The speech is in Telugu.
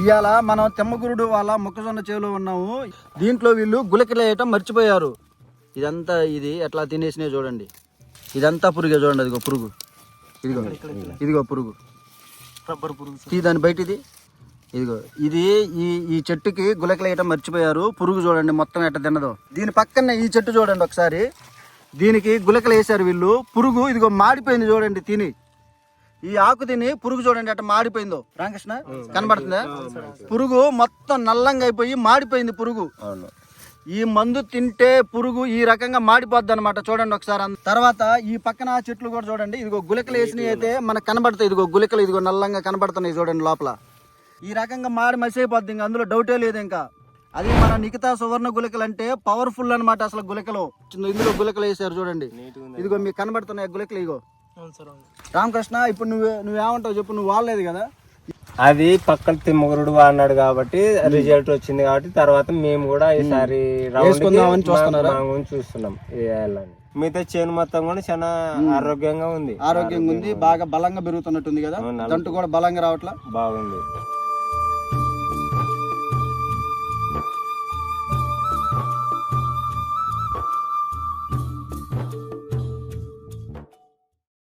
ఇవాళ మనం తెమ్మగురుడు వాళ్ళ మొక్కజొన్న చేలో ఉన్నాము. దీంట్లో వీళ్ళు గులకలు వేయటం మర్చిపోయారు. ఇదంతా ఇది ఎట్లా తినేసినాయి చూడండి. ఇదంతా పురుగే చూడండి అదిగో పురుగు. ఇదిగో ఇదిగో పురుగు. రబ్బర్ పురుగు తీ దాని బయట ఇది ఇదిగో ఇది ఈ ఈ చెట్టుకి గులకలు వేయటం మర్చిపోయారు. పురుగు చూడండి మొత్తం ఎట్ట తిన్నదో. దీని పక్కన ఈ చెట్టు చూడండి ఒకసారి. దీనికి గులకలు వేశారు వీళ్ళు. పురుగు ఇదిగో మాడిపోయింది చూడండి తిని. ఈ ఆకు తిని పురుగు చూడండి అట్ట మాడిపోయిందో. రామకృష్ణ కనబడుతుందా? పురుగు మొత్తం నల్లంగా అయిపోయి మాడిపోయింది పురుగు. ఈ మందు తింటే పురుగు ఈ రకంగా మాడిపోద్ది అనమాట చూడండి ఒకసారి తర్వాత ఈ పక్కన చెట్లు కూడా చూడండి. ఇదిగో గులకలు వేసినవి అయితే మనకు కనబడతాయి. ఇదిగో గులకలు ఇదిగో నల్లంగా కనబడుతున్నాయి చూడండి లోపల. ఈ రకంగా మాడి మసి అయిపోద్ది ఇంకా అందులో డౌటే లేదు ఇంకా. అది మన నిఖితా సువర్ణ గులకలు అంటే పవర్ఫుల్ అన్నమాట అసలు గులకలు. ఇందులో గులకలు వేసారు చూడండి. ఇదిగో మీకు కనబడుతున్నాయి గులకలు ఇగో రామకృష్ణ ఇప్పుడు నువ్వు నువ్వేమంటావు చెప్పు నువ్వు వాడలేదు కదా? అది పక్కన తిమ్మగురుడు అన్నాడు కాబట్టి రిజల్ట్ వచ్చింది కాబట్టి తర్వాత మేము కూడా ఈసారి చూస్తున్నాం మిగతా చేను మొత్తం కూడా చాలా ఆరోగ్యంగా ఉంది. ఆరోగ్యంగా ఉంది బాగా బలంగా పెరుగుతున్నట్టుంది కదా? దంటు కూడా బలంగా రావట్లా? బాగుంది.